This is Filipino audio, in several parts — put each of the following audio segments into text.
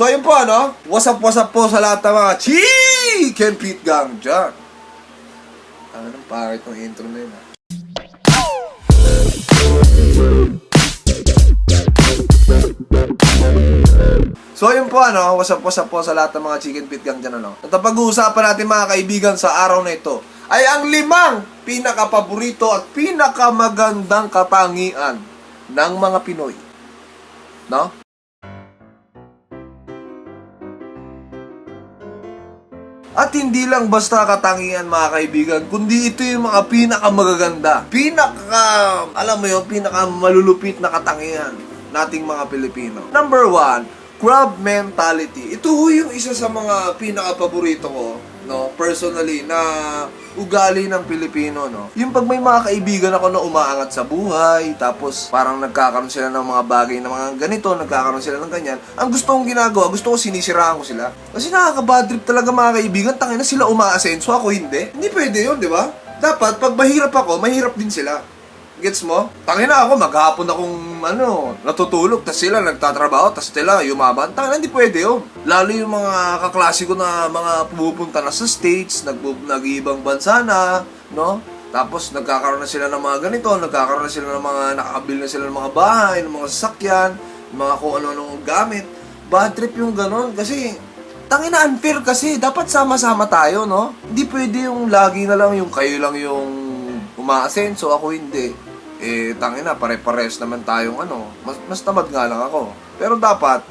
So ayun po ano, what's up, what's up po sa lahat ng mga Chicken Pit Gang dyan. Ano nang pangit ng intro na yun ah. So ayun po ano, what's up, what's up po sa lahat ng mga Chicken Pit Gang dyan ano. At pag-uusapan natin mga kaibigan sa araw na ito ay ang limang pinakapaborito at pinakamagandang katangian ng mga Pinoy. No? At hindi lang basta katangian mga kaibigan, kundi ito yung mga pinakamagaganda, pinaka, alam mo yun, pinaka malulupit na katangian nating mga Pilipino. Number one, crab mentality. Ito ho yung isa sa mga pinaka-paborito ko, no, personally, na ugali ng Pilipino, no. Yung pag may mga kaibigan ako na umaangat sa buhay, tapos parang nagkakaroon sila ng mga bagay na mga ganito, nagkakaroon sila ng ganyan, ang gusto kong ginagawa, gusto ko sinisiraan ko sila. Kasi nakaka-bad trip talaga mga kaibigan, tangina sila umaasenso, ako hindi. Hindi pwede yun, di ba? Dapat, pag mahirap ako, mahirap din sila. Gets mo? Tangina ako, maghapon akong ano, natutulog, tas sila nagtatrabaho, tas sila yumaban. Tangina, hindi pwede yun. Lalo yung mga kaklase ko na mga pumupunta na sa States, nag nag-iibang bansa na, no? Tapos nagkakaroon na sila ng mga ganito, nagkakaroon na sila ng mga, nakakabil na sila ng mga bahay, ng mga sasakyan, mga kung ano-anong gamit. Bad trip yung ganon kasi Tangina unfair kasi dapat sama-sama tayo, no? Hindi pwede yung lagi na lang yung kayo lang yung umaasenso, ako hindi eh tangina pare-pares naman tayong ano mas, mas tamad nga lang ako. Pero dapat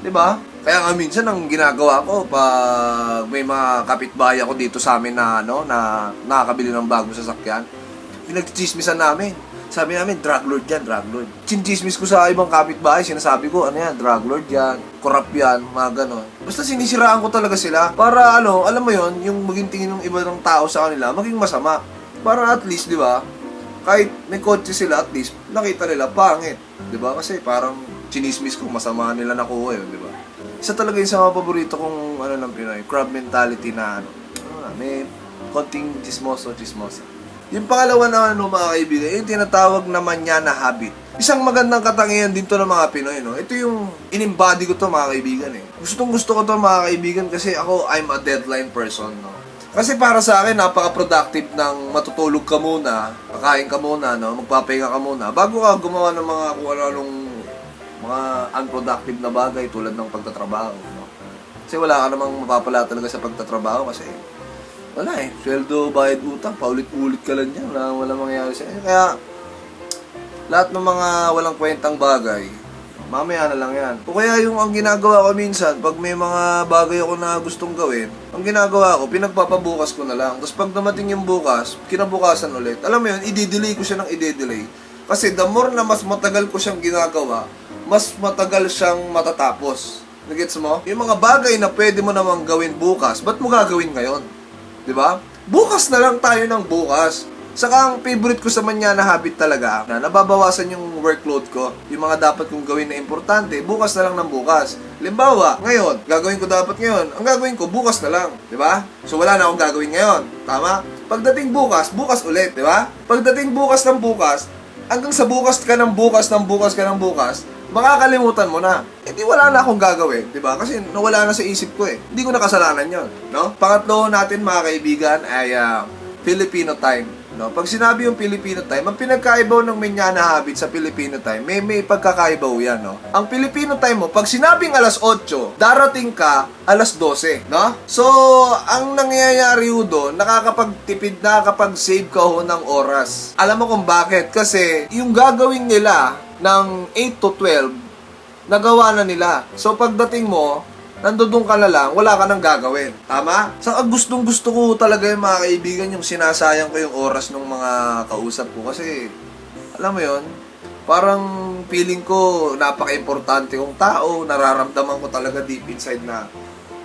'di ba? Kaya nga minsan ang ginagawa ko pag may mga kapitbahay ako dito sa amin na ano na nakakabili ng bagong sasakyan pinagchismisan namin. Sabi namin drug lord yan drug lord. Chinchismis ko sa ibang kapitbahay sinasabi ko ano yan drug lord yan corrupt yan mga ganon. Basta sinisiraan ko talaga sila para ano alam mo yon yung maging tingin ng iba ng tao sa kanila maging masama. Para at least di ba kahit may kotse sila at least nakita nila pangit. ba? Kasi parang chinismis ko masama nila nakuha yun, ba? Isa talaga yung sa mga paborito kong ano ng Pinoy, crab mentality na ano, na, may konting chismoso, chismosa. Yung pangalawa na ano mga kaibigan, yung tinatawag naman niya na habit. Isang magandang katangian din to ng mga Pinoy, no? Ito yung in-embody ko to mga kaibigan eh. Gustong gusto ko to mga kaibigan kasi ako, I'm a deadline person, no? Kasi para sa akin, napaka-productive ng matutulog ka muna, kakain ka muna, no? magpapahinga ka muna, bago ka gumawa ng mga kung ano-anong mga unproductive na bagay tulad ng pagtatrabaho. No? Kasi wala ka namang mapapala talaga sa pagtatrabaho kasi wala eh. Sweldo, bayad, utang, paulit-ulit ka lang yan. Wala, wala mangyayari sa Kaya, lahat ng mga walang kwentang bagay, mamaya na lang yan. O kaya yung ang ginagawa ko minsan, pag may mga bagay ako na gustong gawin, ang ginagawa ko, pinagpapabukas ko na lang. Tapos pag dumating yung bukas, kinabukasan ulit. Alam mo yun, i-delay ko siya ng i-delay. Kasi the more na mas matagal ko siyang ginagawa, mas matagal siyang matatapos. Nagets mo? Yung mga bagay na pwede mo namang gawin bukas, ba't mo gagawin ngayon? ba? Bukas na lang tayo ng bukas. Saka ang favorite ko sa manya na habit talaga, na nababawasan yung workload ko, yung mga dapat kong gawin na importante, bukas na lang ng bukas. Limbawa, ngayon, gagawin ko dapat ngayon, ang gagawin ko bukas na lang, di ba? So wala na akong gagawin ngayon, tama? Pagdating bukas, bukas ulit, di ba? Pagdating bukas ng bukas, hanggang sa bukas ka ng bukas ng bukas ka ng bukas, makakalimutan mo na. Eh di wala na akong gagawin, di ba? Kasi nawala na sa isip ko eh. Hindi ko nakasalanan yon, no? Pangatlo natin mga kaibigan ay ah, Filipino time. No? Pag sinabi yung Filipino time, ang pinagkaibaw ng Menyana habit sa Filipino time, may may pagkakaibaw yan, no? Ang Filipino time mo, pag sinabing alas 8, darating ka alas 12, no? So, ang nangyayari ho doon, nakakapagtipid, nakakapag-save ka ho ng oras. Alam mo kung bakit? Kasi yung gagawin nila ng 8 to 12, nagawa na nila. So, pagdating mo, nandodong ka na lang, wala ka nang gagawin. Tama? Sa gustong gusto ko talaga yung mga kaibigan yung sinasayang ko yung oras ng mga kausap ko kasi alam mo yon parang feeling ko napaka-importante kong tao, nararamdaman ko talaga deep inside na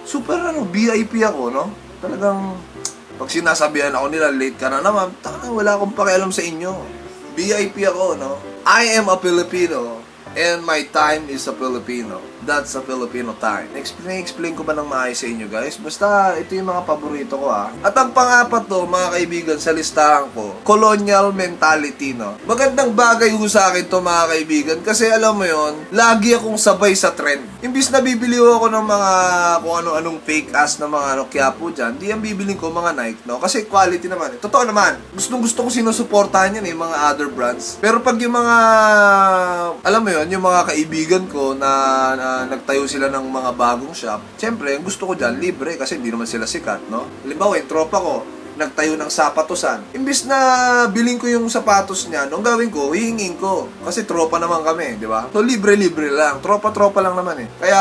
super ano, VIP ako, no? Talagang pag sinasabihan ako nila, late ka na naman, taka wala akong pakialam sa inyo. VIP ako, no? I am a Filipino and my time is a Filipino. That's a Filipino time. Explain, explain ko ba ng maayos sa inyo guys? Basta ito yung mga paborito ko ah. At ang pangapat to, mga kaibigan, sa listahan ko, colonial mentality no. Magandang bagay ho sa akin to mga kaibigan kasi alam mo yon lagi akong sabay sa trend. Imbis na bibili ako ng mga kung ano-anong fake ass na mga ano kaya po dyan, di ang bibiling ko mga Nike no. Kasi quality naman eh. Totoo naman. Gustong gusto ko sinusuportahan yan eh, mga other brands. Pero pag yung mga, alam mo yon yung mga kaibigan ko na, na nagtayo sila ng mga bagong shop, syempre, ang gusto ko dyan, libre kasi hindi naman sila sikat, no? Halimbawa, yung tropa ko, nagtayo ng sapatosan. Imbis na biling ko yung sapatos niya, nung gawin ko, hihingin ko. Kasi tropa naman kami, di ba? So, libre-libre lang. Tropa-tropa lang naman eh. Kaya,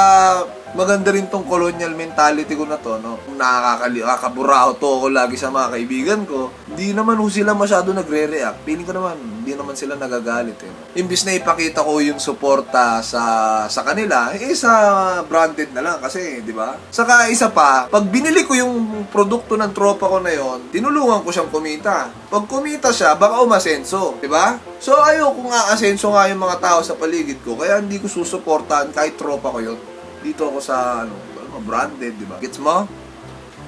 maganda rin tong colonial mentality ko na to, no? Nakakaburao to ako lagi sa mga kaibigan ko, hindi naman ho sila masyado nagre-react. Feeling ko naman, hindi naman sila nagagalit eh. Imbis na ipakita ko yung suporta sa sa kanila, eh sa branded na lang kasi, di ba? Saka isa pa, pag binili ko yung produkto ng tropa ko na yon, tinulungan ko siyang kumita. Pag kumita siya, baka umasenso, di ba? So ayoko nga asenso nga yung mga tao sa paligid ko, kaya hindi ko susuportahan kahit tropa ko yun. Dito ako sa ano, ano, branded, di ba? Gets mo?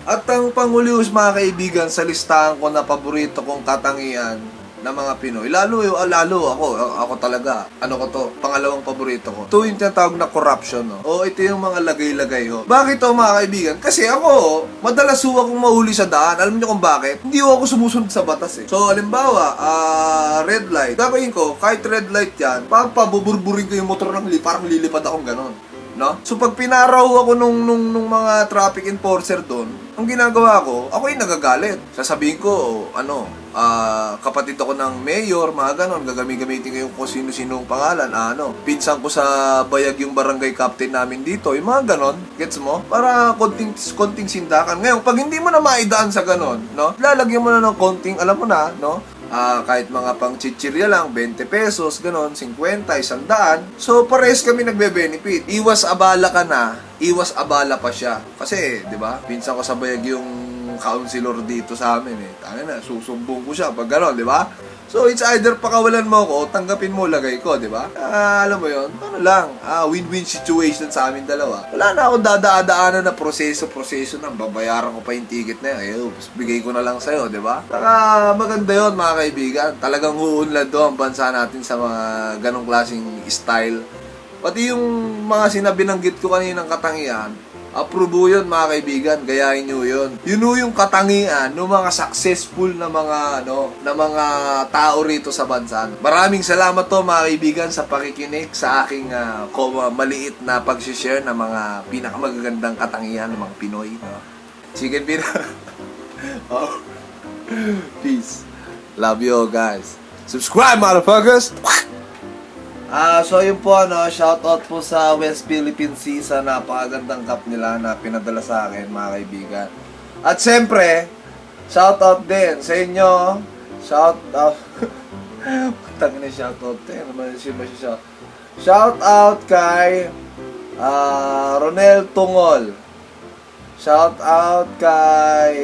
At ang pangulius mga kaibigan sa listahan ko na paborito kong katangian ng mga Pinoy. Lalo, ah, lalo ako, ako talaga. Ano ko to? Pangalawang paborito ko. Ito yung tinatawag na corruption, no? O ito yung mga lagay-lagay, ho. Bakit to mga kaibigan? Kasi ako, madalas ho akong mahuli sa daan. Alam niyo kung bakit? Hindi ho ako sumusunod sa batas, eh. So, halimbawa, ah, red light. Gagawin ko, kahit red light yan, papabuburburin ko yung motor ng li, parang lilipad akong ganon no? So pag pinaraw ako nung, nung, nung mga traffic enforcer doon, ang ginagawa ko, ako yung nagagalit. Sasabihin ko, ano, ah, kapatid ako ng mayor, mga ganon, gagami-gamitin ko yung kung sino-sinong pangalan, ah, ano, pinsan ko sa bayag yung barangay captain namin dito, yung mga ganon, gets mo? Para konting, konting sindakan. Ngayon, pag hindi mo na maidaan sa ganon, no, lalagyan mo na ng konting, alam mo na, no, Ah, kahit mga pang chichirya lang, 20 pesos, ganon, 50, 100. So, pares kami nagbe-benefit. Iwas abala ka na, iwas abala pa siya. Kasi, di ba, pinsan ko sa bayag yung counselor dito sa amin eh. Tanga na, susumbong ko siya pag ganon, di ba? So, it's either pakawalan mo ako o tanggapin mo lagay ko, di ba? Ah, alam mo yon ano lang, ah, win-win situation sa amin dalawa. Wala na akong dadaan-daanan na proseso-proseso na babayaran ko pa yung ticket na yun. Ayun, bigay ko na lang sa'yo, di ba? Saka maganda yon mga kaibigan. Talagang huunlad do ang bansa natin sa mga ganong klaseng style. Pati yung mga sinabi ng git ko kaninang katangian, approve yun mga kaibigan, gayahin nyo yun. Yun ho yung katangian ng mga successful na mga ano, na mga tao rito sa bansa. Maraming salamat to mga kaibigan sa pakikinig sa aking koma, maliit na pag-share ng mga pinakamagagandang katangian ng mga Pinoy. No? Chicken Pina. oh. Peace. Love you all guys. Subscribe motherfuckers! Ah, so yun po ano, shoutout po sa West Philippine Sea sa napakagandang cup nila na pinadala sa akin, mga kaibigan. At siyempre, shoutout din sa inyo. Shoutout. Putang na shoutout din. Ano man siya siya shout. Shoutout kay ah Ronel Tungol. Shoutout kay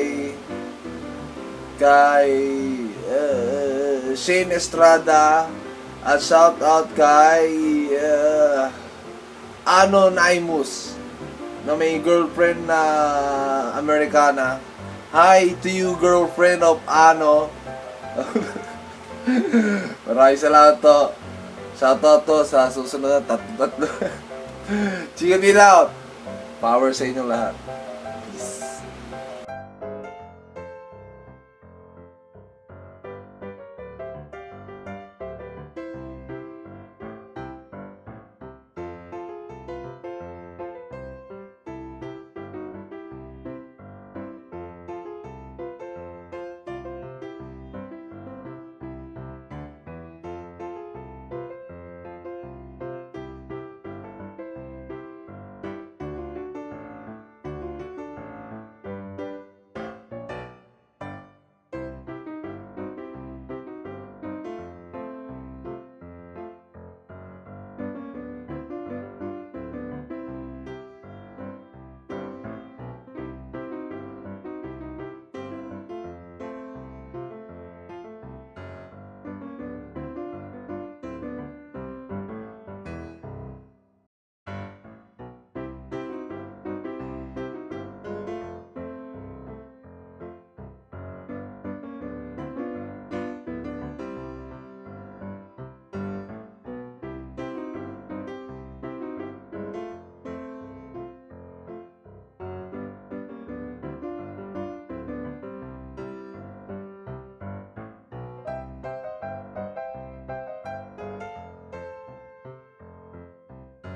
kay uh, Shane Estrada at shout out kay uh, Ano Naimus na may girlfriend na Amerikana. Hi to you girlfriend of Ano. Maraming salamat to. Shout out to sa susunod na tatlo-tatlo. Out. Power sa inyo lahat.